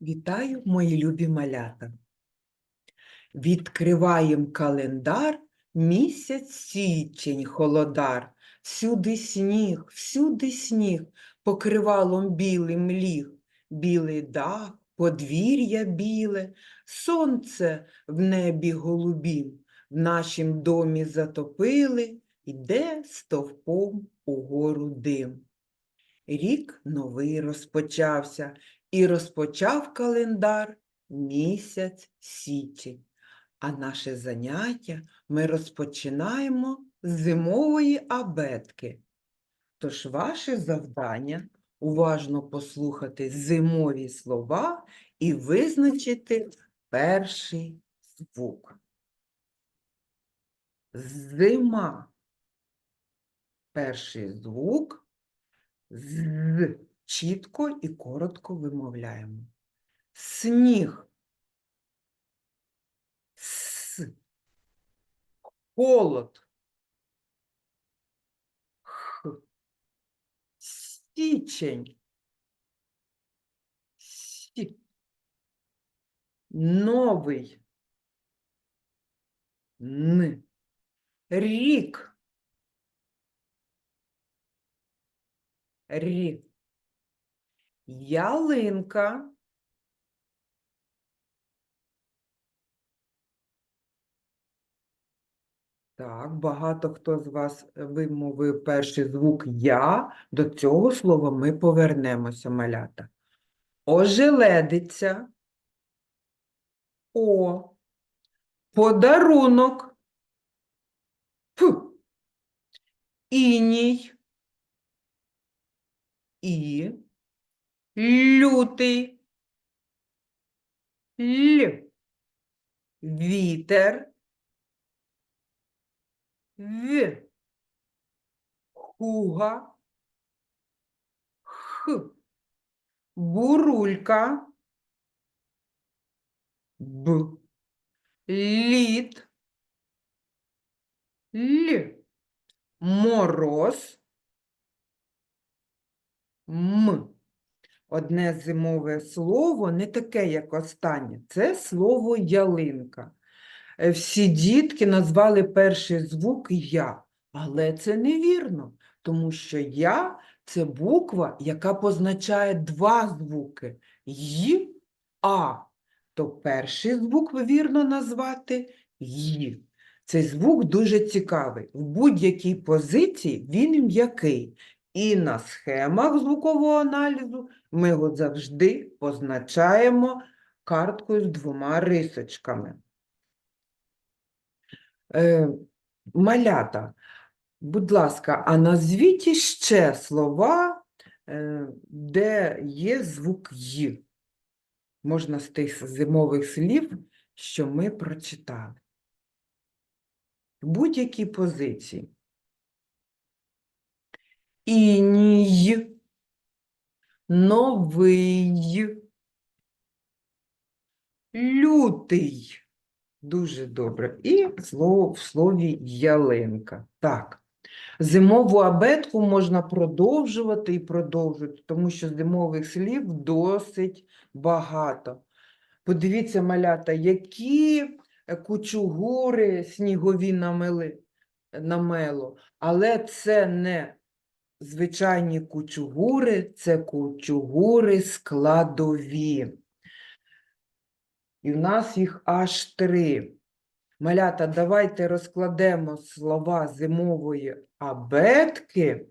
Вітаю, мої любі малята. Відкриваєм календар, місяць січень холодар. Всюди сніг, всюди сніг, покривалом білим ліг. Білий дах, подвір'я біле, сонце в небі голубім. В нашім домі затопили, іде стовпом угору дим. Рік новий розпочався, і розпочав календар місяць січень. А наше заняття ми розпочинаємо з зимової абетки. Тож ваше завдання уважно послухати зимові слова і визначити перший звук. Зима. Перший звук з чітко і коротко вимовляємо. Сніг. С. Холод. Х. Січень. Сі. Новий. Н. Рік. Рі. Ялинка. Так, багато хто з вас вимовив перший звук Я. До цього слова ми повернемося, малята. Ожеледиця. О. Подарунок. П. Іній. І. Лютий. Л. Вітер. В. Хуга. Х. Бурулька. Б. Лід. Л. Мороз. М. Одне зимове слово не таке, як останнє. Це слово ялинка. Е, Всі дітки назвали перший звук Я, але це невірно, тому що Я це буква, яка позначає два звуки Й, А. То перший звук вірно назвати Й. Цей звук дуже цікавий. В будь-якій позиції він м'який. І на схемах звукового аналізу ми його завжди позначаємо карткою з двома рисочками. Е, малята, будь ласка, а назвіть іще слова, е, де є звук «й». Можна з тих зимових слів, що ми прочитали. Будь-якій позиції. Іній, новий, лютий. Дуже добре. І слово в слові ялинка. Так. Зимову абетку можна продовжувати і продовжувати, тому що зимових слів досить багато. Подивіться, малята, які е, кучугури снігові намели, намело, але це не звичайні кучугури, це кучугури складові. І в нас їх аж три. Малята, давайте розкладемо слова зимової абетки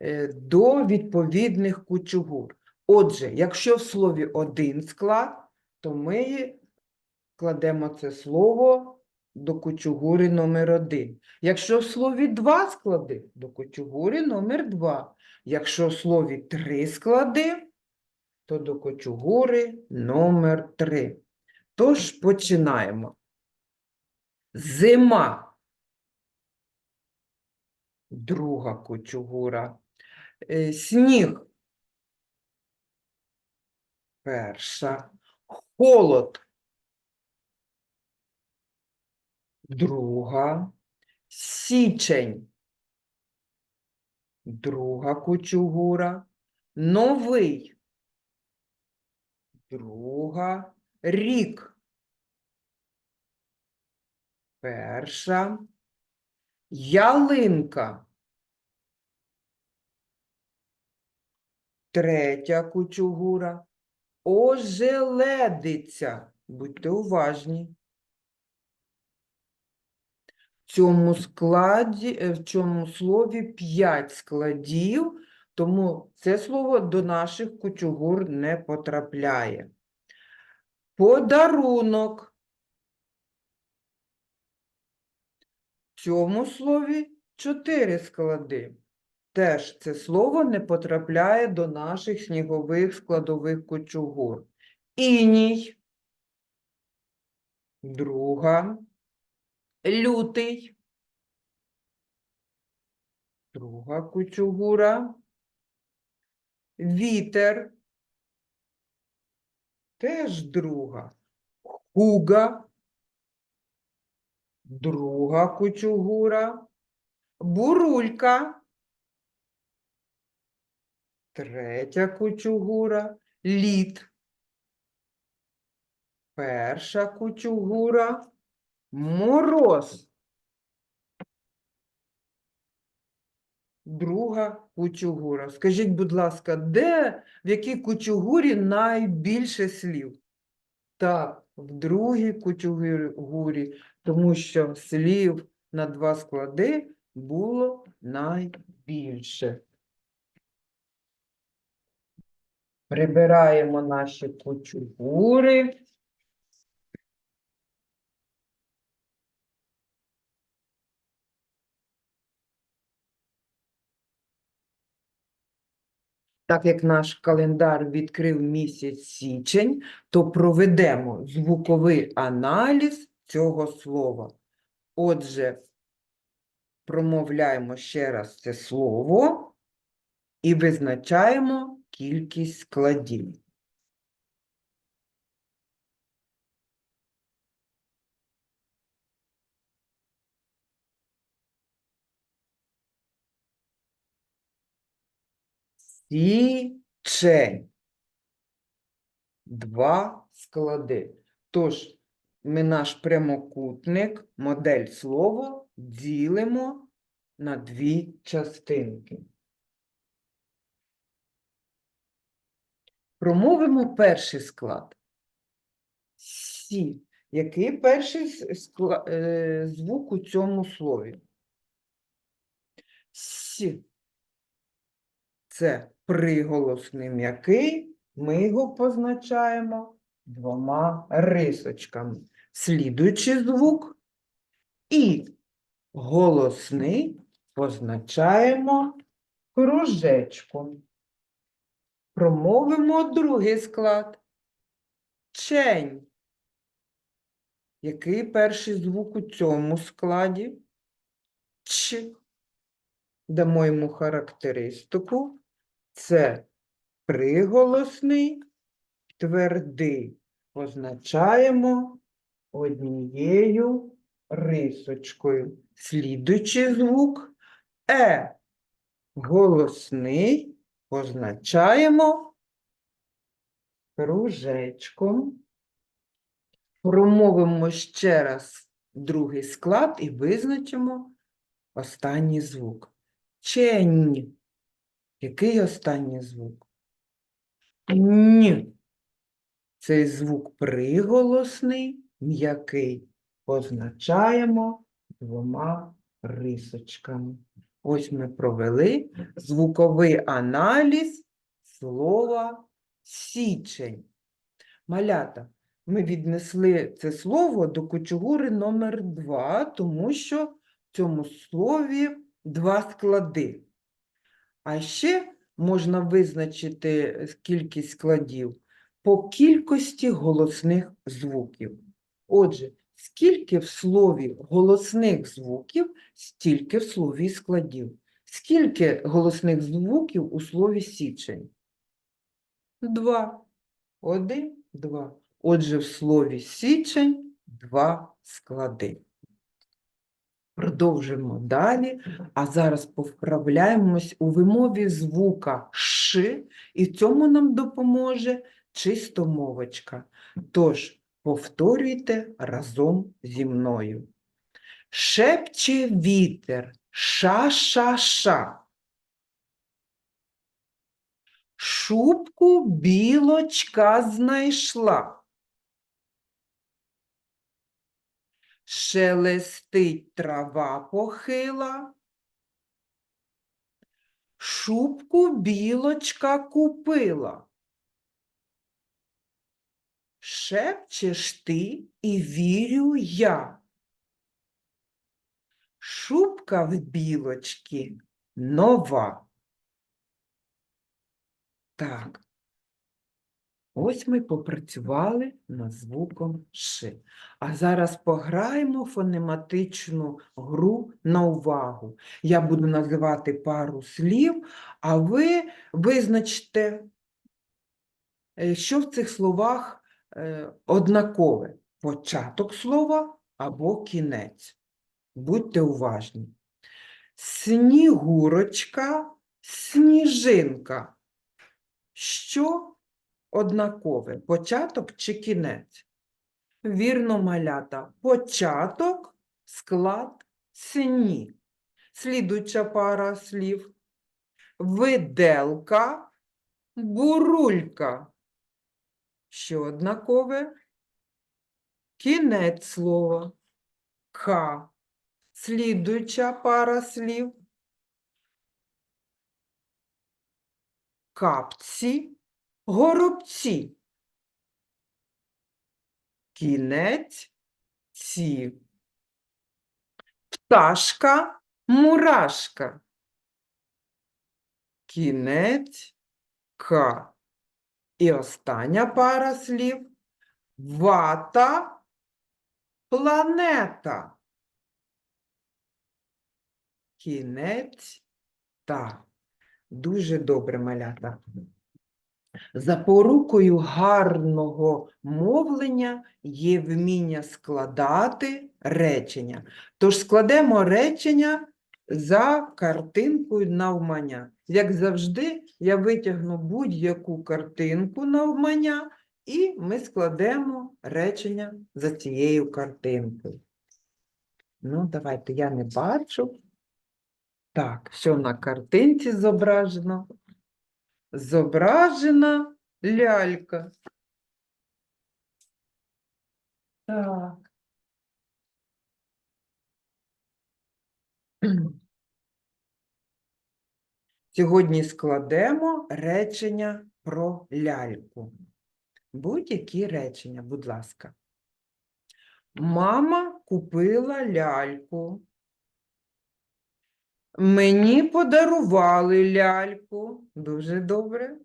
е, до відповідних кучугур. Отже, якщо в слові один склад, то ми кладемо це слово до кучугури номер один. Якщо в слові два склади, до кучугури номер два. Якщо в слові три склади, то до кочугури номер 3. Тож починаємо. Зима. Друга кочугура. Е, Сніг. Перша. Холод. Друга. Січень. Друга кучугура. Новий. друга, рік. Перша, ялинка. Третя кучугура, ожеледиця. Будьте уважні. Цьому складі, е, в цьому слові п'ять складів, тому це слово до наших кучугур не потрапляє. Подарунок. В цьому слові чотири склади. Теж це слово не потрапляє до наших снігових складових кучугур. Іній. Друга. Лютий. Друга кучугура. Вітер. Теж друга. Хуга. Друга кучугура. Бурулька. Третя кучугура. Лід. Перша кучугура. Мороз. Друга кучугура. Скажіть, будь ласка, де, в якій кучугурі найбільше слів? Так, в другій кучугурі, тому що слів на два склади було найбільше. Прибираємо наші кучугури. Так як наш календар відкрив місяць січень, то проведемо звуковий аналіз цього слова. Отже, промовляємо ще раз це слово і визначаємо кількість складів. Січень. Два склади. Тож, ми наш прямокутник, модель слова ділимо на дві частинки. Промовимо перший склад. Сі. Який перший с- скла- е, звук у цьому слові? Сі. Це приголосний м'який, ми його позначаємо двома рисочками. Слідуючий звук і голосний позначаємо кружечком. Промовимо другий склад. Чень. Який перший звук у цьому складі? Ч. Дамо йому характеристику. Це приголосний, твердий. Позначаємо однією рисочкою. Слідуючий звук Е. Голосний позначаємо кружечком. Промовимо ще раз другий склад і визначимо останній звук. Чень. Який останній звук? Ні. Цей звук приголосний, м'який. Позначаємо двома рисочками. Ось ми провели звуковий аналіз слова січень. Малята, ми віднесли це слово до кучугури номер 2, тому що в цьому слові два склади. А ще можна визначити кількість складів по кількості голосних звуків. Отже, скільки в слові голосних звуків, стільки в слові складів. Скільки голосних звуків у слові січень? Два. Один, два. Отже, в слові січень два склади. Продовжимо далі, а зараз повправляємось у вимові звука Ш, і в цьому нам допоможе чистомовочка. Тож повторюйте разом зі мною. Шепче вітер, ша-ша-ша. Шубку білочка знайшла. Шелестить трава похила. Шубку білочка купила. Шепчеш ти і вірю я. Шубка в білочки нова. Так. Ось ми попрацювали над звуком Ш. А зараз пограємо фонематичну гру на увагу. Я буду називати пару слів, а ви визначте, е, що в цих словах е, однакове. Початок слова або кінець. Будьте уважні. Снігурочка, сніжинка. Що однакове? Початок чи кінець? Вірно, малята. Початок, склад, сні. Слідуюча пара слів. Виделка, бурулька. Що однакове? Кінець слова. Ка. Слідуюча пара слів. Капці, горобці. Кінець ці. Пташка, мурашка. Кінець К. І остання пара слів. Вата, планета. Кінець та. Дуже добре, малята. Запорукою гарного мовлення є вміння складати речення. Тож складемо речення за картинкою навмання. Як завжди, я витягну будь-яку картинку навмання, і ми складемо речення за цією картинкою. Ну, давайте, я не бачу. Так, що на картинці зображено? Зображена лялька. Так. Сьогодні складемо речення про ляльку. Будь-які речення, будь ласка. Мама купила ляльку. Мені подарували ляльку. Дуже добре.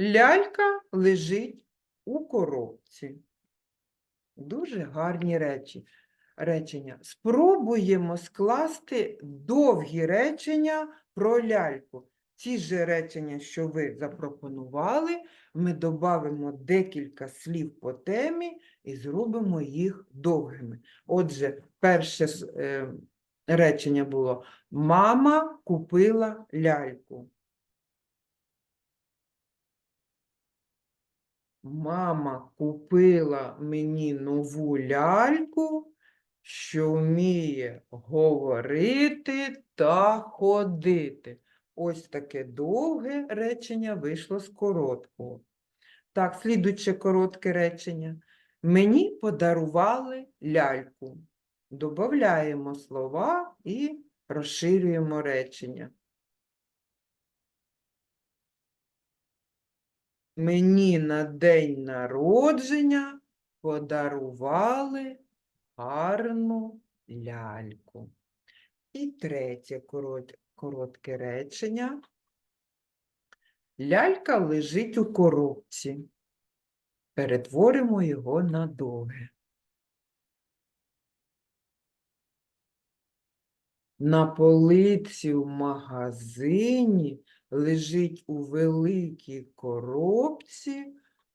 Лялька лежить у коробці. Дуже гарні речі. речення. Спробуємо скласти довгі речення про ляльку. Ті ж речення, що ви запропонували, ми додамо декілька слів по темі і зробимо їх довгими. Отже, перше е, речення було Мама купила ляльку. Мама купила мені нову ляльку, що вміє говорити та ходити. Ось таке довге речення вийшло з короткого. Так, слідуюче коротке речення. Мені подарували ляльку. Добавляємо слова і розширюємо речення. Мені на день народження подарували гарну ляльку. І третє коротке речення. Лялька лежить у коробці. Перетворимо його на довге. На полиці в магазині лежить у великій коробці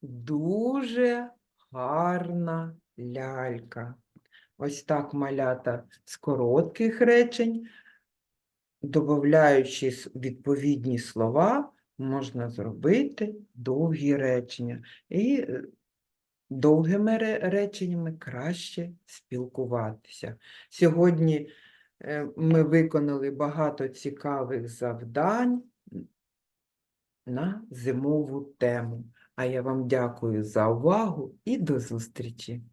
дуже гарна лялька. Ось так малята з коротких речень, додаючи відповідні слова, можна зробити довгі речення. І е, довгими реченнями краще спілкуватися. Сьогодні ми виконали багато цікавих завдань на зимову тему. А я вам дякую за увагу і до зустрічі!